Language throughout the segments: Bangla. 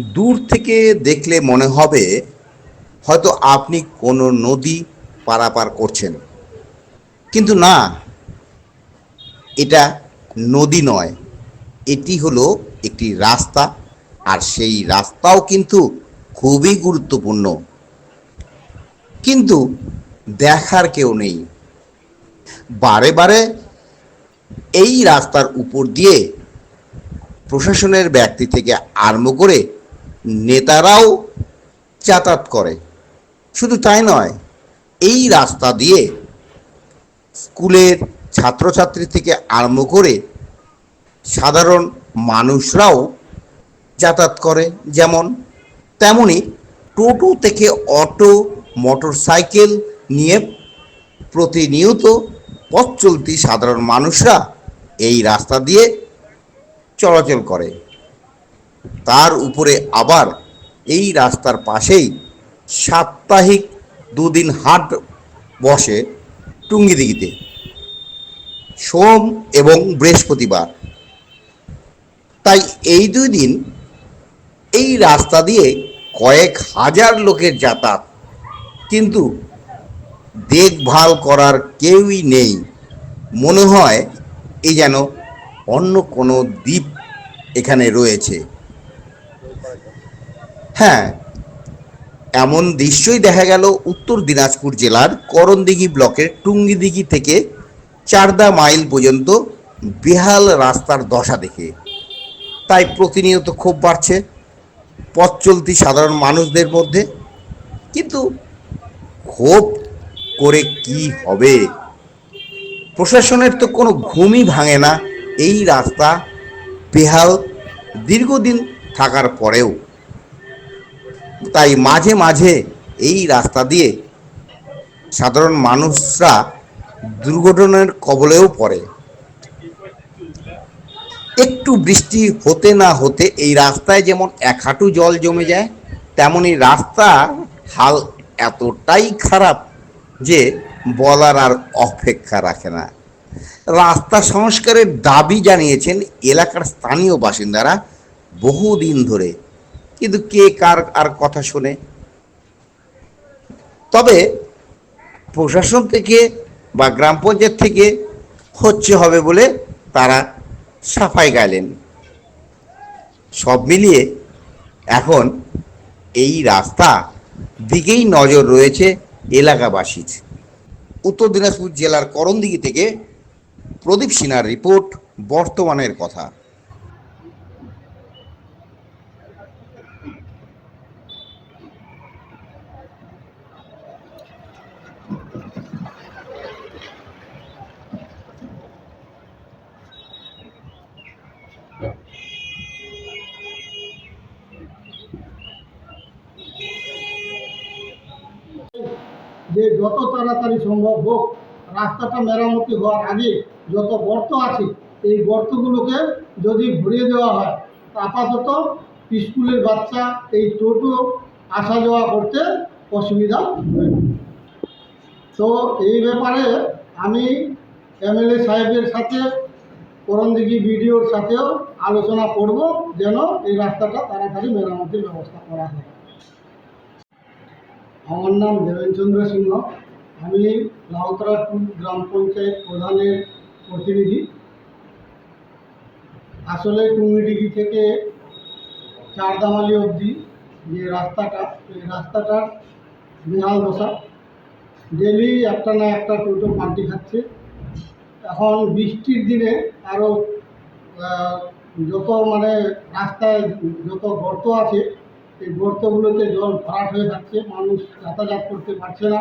দূর থেকে দেখলে মনে হবে হয়তো আপনি কোনো নদী পারাপার করছেন। কিন্তু না, এটা নদী নয়। এটি হলো একটি রাস্তা, আর সেই রাস্তাও কিন্তু খুবই গুরুত্বপূর্ণ। কিন্তু দেখার কেউ নেই। বারে বারে এই রাস্তার উপর দিয়ে প্রশাসনের ব্যক্তি থেকে আরম্ভ করে নেতারাও যাতায়াত করে। শুধু তাই নয়, এই রাস্তা দিয়ে স্কুলের ছাত্রছাত্রী থেকে আরম্ভ করে সাধারণ মানুষরাও যাতায়াত করে। যেমন তেমনি টোটো থেকে অটো মোটর সাইকেল নিয়ে প্রতিনিয়ত পথ চলতি সাধারণ মানুষরা এই রাস্তা দিয়ে চলাচল করে। তার উপরে আবার এই রাস্তার পাশেই সাপ্তাহিক দুদিন হাট বসে টুঙ্গিদিঘিতে সোম এবং বৃহস্পতিবার। তাই এই দুই দিন এই রাস্তা দিয়ে কয়েক হাজার লোকের যাতায়াত। কিন্তু দেখভাল করার কেউই নেই। মনে হয় এই যেন অন্য কোনো দ্বীপ এখানে রয়েছে। হ্যাঁ এমন দৃশ্যই দেখা গেল উত্তর দিনাজপুর জেলার করণদিঘি ব্লকের টুঙ্গিদিঘি থেকে চারদা মাইল পর্যন্ত বেহাল রাস্তার দশা দেখে। তাই প্রতিনিয়ত ক্ষোভ বাড়ছে, পথ চলতি সাধারণ মানুষদের মধ্যে। কিন্তু ক্ষোভ করে কি হবে? প্রশাসনের তো কোনো ঘুমই ভাঙে না। এই রাস্তা বেহাল, দীর্ঘদিন থাকার পরেও তাই মাঝে মাঝে এই রাস্তা দিয়ে সাধারণ মানুষরা দুর্ঘটনার কবলেও পড়ে। একটু বৃষ্টি হতে না হতে এই রাস্তায় যেমন এক হাঁটু জল জমে যায় তেমনই রাস্তা হাল এতটাই খারাপ যে বলার আর অপেক্ষা রাখে না। রাস্তা সংস্কারের দাবি জানিয়েছেন এলাকার স্থানীয় বাসিন্দারা। বহুদিন ধরে। কিন্তু কে কার আর কথা শোনে? তবে প্রশাসন থেকে বা গ্রাম পঞ্চায়েত থেকে হচ্ছে হবে বলে তারা সাফাই গাইলেন। সব মিলিয়ে এখন এই রাস্তা দিকেই নজর রয়েছে এলাকাবাসীর। উত্তর দিনাজপুর জেলার করণদিঘি থেকে প্রদীপ সিনহার রিপোর্ট, বর্তমানের কথা। যে যত তাড়াতাড়ি সম্ভব হোক, রাস্তাটা মেরামতি হওয়ার আগে যত গর্ত আছে, এই গর্তগুলোকে যদি ভরিয়ে দেওয়া হয়, আপাতত স্কুলের বাচ্চা এই টোটো আসা যাওয়া করতে অসুবিধা তো এই ব্যাপারে আমি এমএলএ সাহেবের সাথে, করণদিঘি বিডিওর সাথেও আলোচনা করব, যেন এই রাস্তাটা তাড়াতাড়ি মেরামতির ব্যবস্থা করা হয়। আমার নাম দেবেনচন্দ্র সিংহ। আমি লাউতরা গ্রাম পঞ্চায়েত প্রধানের প্রতিনিধি। আসলে টুঙ্গিডিগি থেকে চারদামালি অবধি যে রাস্তাটা, এই রাস্তাটার বেহাল দশা। ডেলি একটা না একটা টোটো পাল্টি খাচ্ছে। এখন বৃষ্টির দিনে আরও যত মানে রাস্তায় যত গর্ত আছে এই গর্তগুলোতে জল ভরাট হয়ে যাচ্ছে, মানুষ যাতায়াত করতে পারছে না।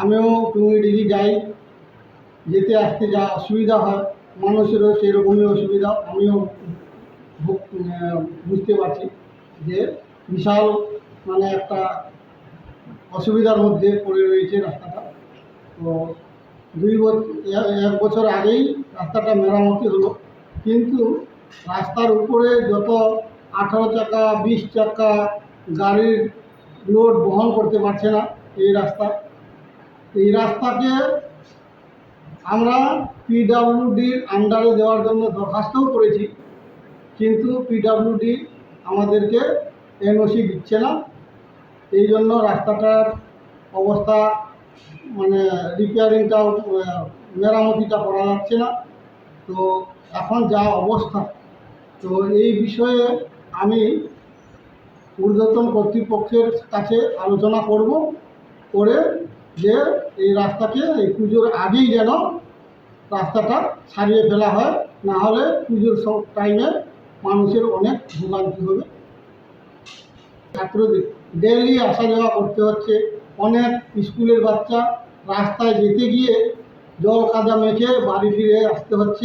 আমিও টুঙ্গিডিঘি যাই, যেতে আসতে যা অসুবিধা হয়, মানুষেরও সেরকমই অসুবিধা, আমিও বুঝতে পারছি যে বিশাল মানে একটা অসুবিধার মধ্যে পড়ে রয়েছে রাস্তাটা। তো দুই বছর এক বছর আগেই রাস্তাটা মেরামতি হলো, কিন্তু রাস্তার উপরে যত আঠারো চাকা, বিশ চাকা গাড়ির লোড বহন করতে পারছে না এই রাস্তা। এই রাস্তাকে আমরা পিডাব্লিউডির আন্ডারে দেওয়ার জন্য দরখাস্তও করেছি। কিন্তু পিডাব্লিউডি আমাদেরকে এনওসি দিচ্ছে না। এই জন্য রাস্তাটার অবস্থা মানে রিপেয়ারিংটা মেরামতিটা করা যাচ্ছে না। তো এখন যা অবস্থা, তো এই বিষয়ে আমি ঊর্ধ্বতন কর্তৃপক্ষের কাছে আলোচনা করব করে যে এই রাস্তাকে, এই পুজোর আগেই যেন রাস্তাটা সারিয়ে ফেলা হয়, না হলে পুজোর সব টাইমে মানুষের অনেক ভোগান্তি হবে। ছাত্রদের ডেলি আসা যাওয়া করতে হচ্ছে। অনেক স্কুলের বাচ্চা রাস্তায় যেতে গিয়ে জল কাদা মেখে বাড়ি ফিরে আসতে হচ্ছে।